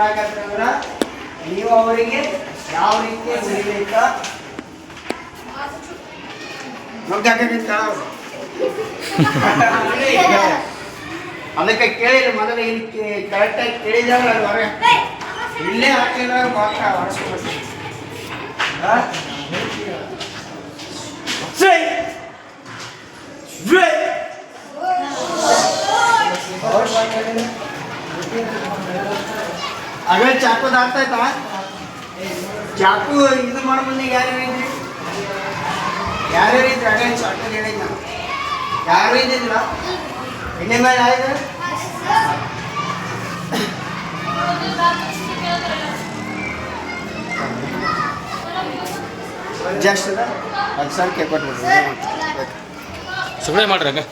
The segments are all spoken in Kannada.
ಕೊಡಾಕತ್ತಂದ್ರ ನೀವು ಅವರಿಗೆ ಯಾವ ರೀತಿ ಅವ್ರು. ಅದಕ್ಕೆ ಕೇಳಿಲ್ಲ ಮೊದಲು ಇಲ್ಲಿ ಕರೆಕ್ಟಾಗಿ ಕೇಳಿದಾಗ ಅದು ಹೊರಗೆ? ಇಲ್ಲೇ ಹಾಕಿದಾಗ ಮಾತ್ರ ಹೊರಸ್ಕೊಳ್ತೀನಿ ಅದೇ ಚಾಕು ದಾಟ್ತಾಯ್ತಾ? ಚಾಕು ಇದು ಮಾಡೋ ಮುಂದೆ ಯಾರು ಹೇಳಿದ್ರಿ ಯಾರು ಇದ್ರಿ? ಅದೇ ಚಾಕು ಹೇಳಿದ್ ನಾನು ಯಾರು ಇದ್ದಿದ್ರ? ಎಣ್ಣೆ ಮೇಲೆ ಆಯ್ತು ಜಸ್ಟ್ ಅದ ಸುಮ್ಮನೆ ಮಾಡ್ರಿ ಹಂಗ.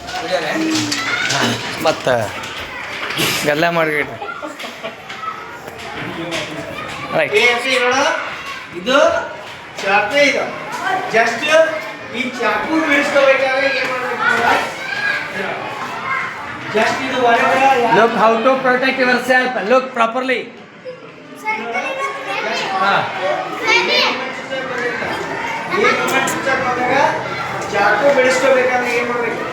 ಮತ್ತು ಗಲ್ಲ ಮಾಡ್ಬಿಡ್ರಿ ರೈಟ್ ಏ ಅಪ್ಪಿ ನೋಡು ಇದು ಚಾಕು ಇದು ಜಸ್ಟ್ ಈ ಚಾಕು ಬೀಳಿಸ್ಕೋಬೇಕಾದ್ರೆ ಏನ್ ಮಾಡ್ಬೇಕು ಜಸ್ಟ್ ಇದು ಹೊರಗಡೆ ಯಾ- look how to protect yourself look properly ಹಾಂ ಈ moment switch ಬಂದಾಗ ಚಾಕು ಬಿಡಿಸ್ಕೋಬೇಕಾದ್ರೆ ಏನ್ ಮಾಡ್ಬೇಕು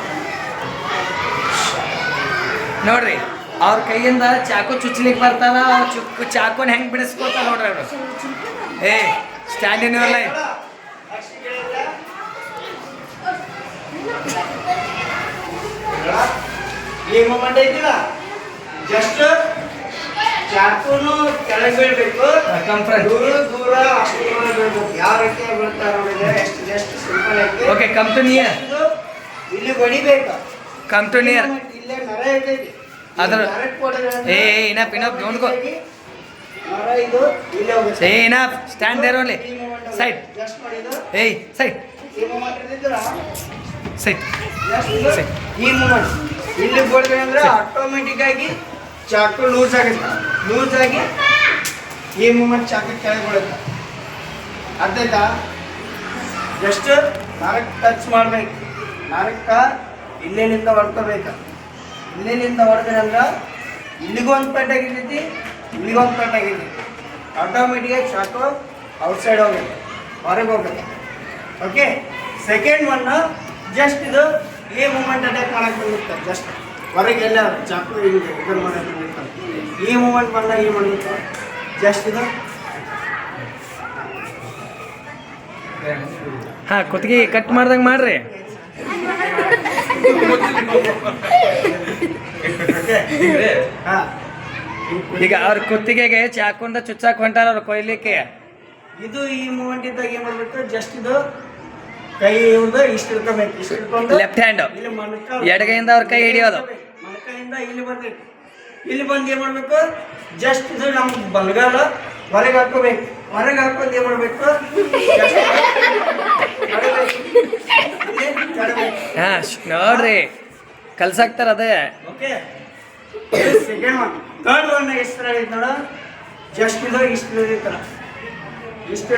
ನೋಡ್ರಿ ಅವ್ರ ಕೈಯಿಂದ ಚಾಕು ಚುಚ್ಚಲಿಕ್ಕೆ ಬರ್ತಾನ ಚುಕ್ಕು ಚುಕ್ ಚಾಕುನ ಹೆಂಗೆ ಬಿಡಿಸ್ಕೊತಾರ ನೋಡ್ರಿ ಅವರು. ಏ ಸ್ಟ್ಯಾಂಡ್ ಇನ್ ಯುವರ್ ಲೈನ್ ಈ ಮೂಮೆಂಟ್ ಐತಿಲ್ಲ ಜಸ್ಟ್ ಚಾಕುನು ಕೆಳಗೆ ಬೀಳ್ಬೇಕು. ದೂರ ದೂರ ಬೀಳ್ಬೇಕು. ಯಾವ ರೀತಿ ಬೀಳ್ತಾರ ನೋಡಿದ್ರೆ ಎಷ್ಟು ಜಸ್ಟ್ ಸಿಂಪಲ್ ಆಗಿ. ಓಕೆ ಇಲ್ಲಿ ಬಡಿಬೇಕು ಕಮ್ ಟು ನಿಯರ್ ಇಲ್ಲೇ ನರ ಐತೈತಿ ಅದ್ರ- ಏ ಇನಪ್ ಇನಪ್ ಹೋಗುತ್ತೆ. ಏ ಇನಪ್ ಸ್ಟ್ಯಾಂಡ್ ದೇರ್ ಓನ್ಲಿ ಸೈಡ್ ಏಯ್ ಸೈಡ್ ಮೂಮೆಂಟ್ ಸೈಡ್ ಸರಿ. ಈ ಮೂಮೆಂಟ್ ಇಲ್ಲಿ ಬೋಳ್ತೀವಿ ಅಂದ್ರೆ ಆಟೋಮೆಟಿಕ್ ಆಗಿ ಚಾಕು ಲೂಸ್ ಆಗುತ್ತೆ. ಲೂಸ್ ಆಗಿ ಈ ಮೂಮೆಂಟ್ ಚಾಕು ಕೆಳಗೆ ಬೀಳುತ್ತೆ. ಜಸ್ಟ್ ನರಕ್ಕೆ ಟಚ್ ಮಾಡ್ಬೇಕು. ನರಕ್ಕ ಇಲ್ಲೇನಿಂದ ಹೊಡ್ಕೋಬೇಕು. ಇಲ್ಲೇನಿಂದ ಹೊಡೆದ್ರಂದ್ರೆ ಇಲ್ಲಿಗೊಂದು ಒಂದು ಇಲ್ಲಿಗೊಂದು ಪೆಟ್ಟಾಗಿರ್ತೈತಿ ಆಟೋಮೆಟಿಕಾಗಿ ಚಾಕು ಔಟ್ಸೈಡ್ ಹೋಗುತ್ತೆ ಹೊರಗೆ ಹೋಗುತ್ತೆ. ಓಕೆ ಸೆಕೆಂಡ್ ಒನ್ ಜಸ್ಟ್ ಇದು ಈ ಮೂಮೆಂಟ್ ಅಟ್ಯಾಕ್ ಮಾಡೋಕ್ಕೆ ಬಂದಿರ್ತಾರೆ ಜಸ್ಟ್ ಹೊರಗೆ ಎಲ್ಲ ಚಾಕು ಹಿಂಗೆ ಇದನ್ನು ಮಾಡಕ್ಕೆ ಬಂದಿರ್ತಾರೆ ಈ ಮೂಮೆಂಟ್ ಬಂದಾಗ ಏನು ಮಾಡಬೇಕು? ಜಸ್ಟ್ ಇದು. ಹಾ ಕುತ್ತಿಗೆ ಕಟ್ ಮಾಡ್ದಂಗೆ ಮಾಡ್ರಿ. ಈಗ ಅವ್ರ ಕುತ್ತಿಗೆಗೆ ಚಾಕುಂದ ಚುಚ್ಚಾಕ್ ಹೊಂಟಾರ ಅವ್ರು ಕೊಯ್ಲಿಕ್ಕೆ? ಇದು ಈ ಮೂಮೆಂಟ್ ಇದ್ದಾಗ ಏನ್ ಮಾಡ್ಬೇಕು? ಜಸ್ಟ್ ಇದು ಕೈ ಇವ್ರದ್ದು ಇಷ್ಟು ಇಟ್ಕೋಬೇಕು. ಇಷ್ಟು ಲೆಫ್ಟ್ ಹ್ಯಾಂಡ್ ಇಲ್ಲಿ ಮೊಣಕ ಎಡಗೈಯಿಂದ ಅವ್ರ ಕೈ ಹಿಡಿಯೋದು. ಮೊಣಕೈಯಿಂದ ಇಲ್ಲಿ ಬರ್ಬೇಕು. ಇಲ್ಲಿ ಬಂದು ಏನ್ ಮಾಡಬೇಕು? ಜಸ್ಟ್ ಇದು ನಮ್ ಬಲಗಾಲ ಹೊರಗೆ ಹಾಕೋಬೇಕು ಹೊರಗೆ ಹಾಕೊಂಡು ಏನ್ ಮಾಡಬೇಕು? ಹಾಂ ನೋಡ್ರಿ. ಕಲ್ಸಾಕ್ತಾರ ಅದೇ. Okay. Second one third one ಎಷ್ಟು ಥರ ಐತೆ ನೋಡು? ಜಸ್ಟ್ ಇದು ಇಷ್ಟು ಇಷ್ಟು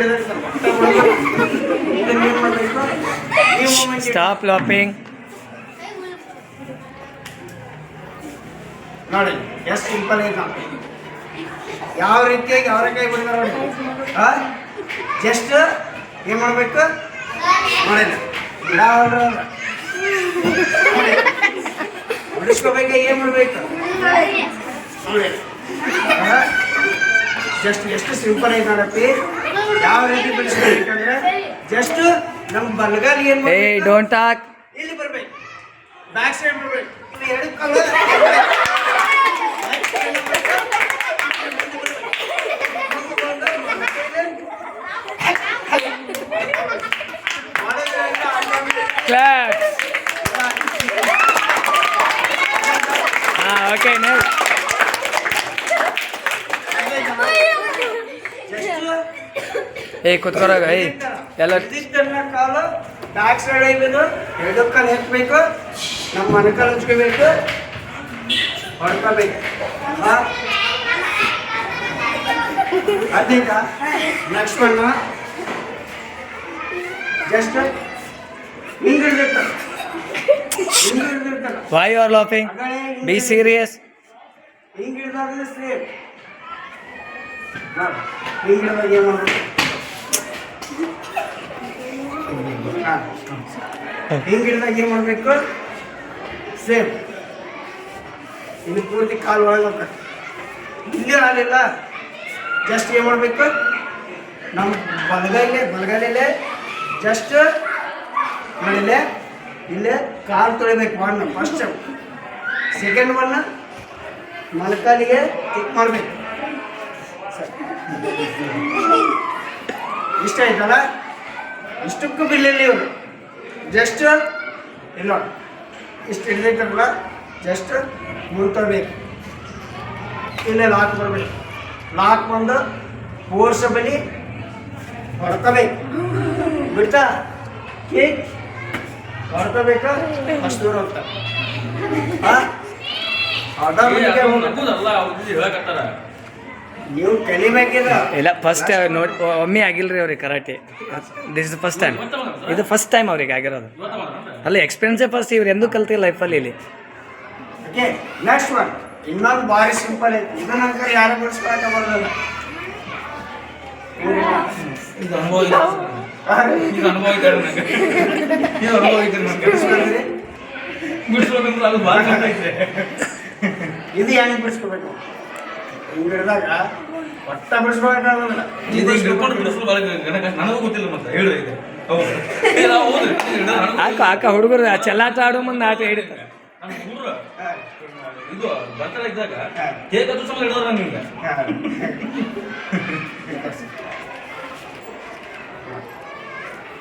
ಸ್ಟಾಪ್ ಲಾಪಿಂಗ್ ನೋಡಿ. ಎಷ್ಟು ಸಿಂಪಲ್ ಐತೆ ಯಾವ ರೀತಿಯಾಗಿ ಅವರ ಕೈ ನೋಡಿ. ಜಸ್ಟ್ ಏನು ಮಾಡಬೇಕು? ನೋಡಿಲ್ಲ ನೋಡಿ. ಬಿಡಿಸ್ಕೋಬೇಕು ಏನು ಮಾಡಬೇಕು ಜಸ್ಟ್ ಎಷ್ಟು ಸಿಂಪಲ್ ಐತೆ ನೋಡಪ್ಪಿ ಯಾವ ರೀತಿ ಬಿಡಿಸ್ಕೋಬೇಕಂದ್ರೆ ಜಸ್ಟ್ ನಮ್ಮ ಬಲಗಾಲ್ ಏನ್ ಡೋಂಟ್ ಟಾಕ್ ಇಲ್ಲಿ ಬರ್ಬೇಕು. ಬ್ಯಾಕ್ ಸೈಡ್ ಬರ್ಬೇಕು. ಎರಡು ಕಾಲು ಕ್ಲಾಸ್ ಹಾಂ ಓಕೆ ನೆಕ್ಸ್ಟ್ ಏ ಕುತ್ಕೊರಾಗ ಏಯ್ ಎಲ್ಲ ಇದಿಷ್ಟನ್ನ ಕಾಲು ಬ್ಯಾಕ್ ಸೈಡ್ ಐದು ಎರಡು ಕಾಲು ಎತ್ತಬೇಕು ನಮ್ಮ ಮೊಣಕಾಲು ಹಚ್ಕೋಬೇಕು ಹೊಡ್ಕೋಬೇಕು ಹಾ ಅದೇಗ ನೆಕ್ಸ್ಟ್ ಒನ್ ಜಸ್ಟ್ ಹಿಂಗ್ ಹಿಡ್ದಿರ್ತಾರೆ ಹಿಂಗ್ ಹಿಡ್ದಿರ್ತಾರೆ ವೈ ಯು ಆರ್ ಲಾಫಿಂಗ್ ಆಗಲೇ ಹಿಂಗ್ ಬಿ ಸೀರಿಯಸ್ ಹಿಂಗ್ ಹಿಡ್ದಾದ್ಮೇಲೆ ಸೇಮ್ ನೋಡು ಹಿಂಗೆ ಹಿಡಿದಾಗ ಏನು ಮಾಡ್ಬೇಕು? ಸೇಮ್ ಇನ್ನು ಪೂರ್ತಿ ಕಾಲು ಒಳಗೆ ಇಲ್ಲಿ ಹಾಲಿಲ್ಲ ಜಸ್ಟ್ ಏನು ಮಾಡಬೇಕು? ನಮ್ಮ ಬಲಗೈಲೆ ಬಲಗೈಲೇ ಜಸ್ಟ್ ನೋಡಿಲ್ಲೇ ಇಲ್ಲೇ ಕಾಲು ತೊಳಿಬೇಕು ಒನ್ ಫಸ್ಟ್ ಸೆಕೆಂಡ್ ಒನ್ ಮೊಳಕಾಲಿಗೆ ಕಿಕ್ ಮಾಡಬೇಕು. ಇಷ್ಟ ಆಯ್ತಲ್ಲ? ಇಷ್ಟಕ್ಕೂ ಬಿಲ್ಲಿಲ್ಲ ಇವರು. ಜಸ್ಟ್ ಇಲ್ಲ. ಇಷ್ಟು ಹಿಡಿದಿಟ್ಟಲ್ಲ ಜಸ್ಟ್ ಮುಂತಬೇಕು ಇಲ್ಲೇ ಲಾಕ್ ಬರಬೇಕು ಲಾಕ್ ಬಂದು ಫೋರ್ಸಬಲಿ ಹೊಡ್ಕೋಬೇಕು. ಬಿಡ್ತಾ? ಕೇಕ್ ಅಷ್ಟು ದೂರ ನೀವು ಇಲ್ಲ ಫಸ್ಟ್ ನೋಡಿ ಒಮ್ಮೆ ಆಗಿಲ್ರಿ ಅವ್ರಿಗೆ karate. This is first time ಇದು ಫಸ್ಟ್ ಟೈಮ್ ಅವ್ರಿಗೆ ಆಗಿರೋದು. ಅಲ್ಲ ಎಕ್ಸ್ಪೀರಿಯನ್ಸೇ ಫಸ್ಟ್ ಇವ್ರು ಎಂದೂ ಕಲ್ತಿಲ್ಲ ಲೈಫಲ್ಲಿ ಇಲ್ಲಿ. ಓಕೆ ನೆಕ್ಸ್ಟ್ ಒನ್ ಇನ್ನೊಂದು ಭಾರಿ ಸಿಂಪಲ್ ಐತಿ. ಇದನ್ನ ಅಂಕರ್ ಯಾರು ಬಿಡಿಸ್ಕೊಳಕ ಬರೋದಿಲ್ಲ. ಇದು ಅನುಭವ ಅನುಭವ ಬಿಡಿಸ್ಬೇಕಂದ್ರೆ ಅದು ಭಾಳ ಕಷ್ಟ ಐತೆ. ಇದು ಹೆಂಗ್ ಬಿಡಿಸ್ಕೋಬೇಕು? ಹಿಂಗ್ ಹಿಡ್ದಾಗ ಒಟ್ಟ ಬಿಡಿಸ್ಕೊಳಕ್ಕಾಗೋದಿಲ್ಲ ಇದು ಹಿಡ್ಕೊಂಡು ಬಿಡಿಸಲು ಭಾಳ ನನಗೂ ಗೊತ್ತಿಲ್ಲ ಮತ್ತೆ. ಹೇಳೋ ಆಕ ಆಕ ಹುಡುಗರು ಆ ಚೆಲ್ಲಾಟ ಆಡೋ ಮುಂದೆ ಆಟ ಹಿಡಿತಾರೆ. ಇದು ಇದ್ದಾಗ ಹೇಗಾದ್ರೂ ಅದು ಸಮ ಹಿಡಿದ್ರ ನಿಮ್ಗೆ ಹಾ.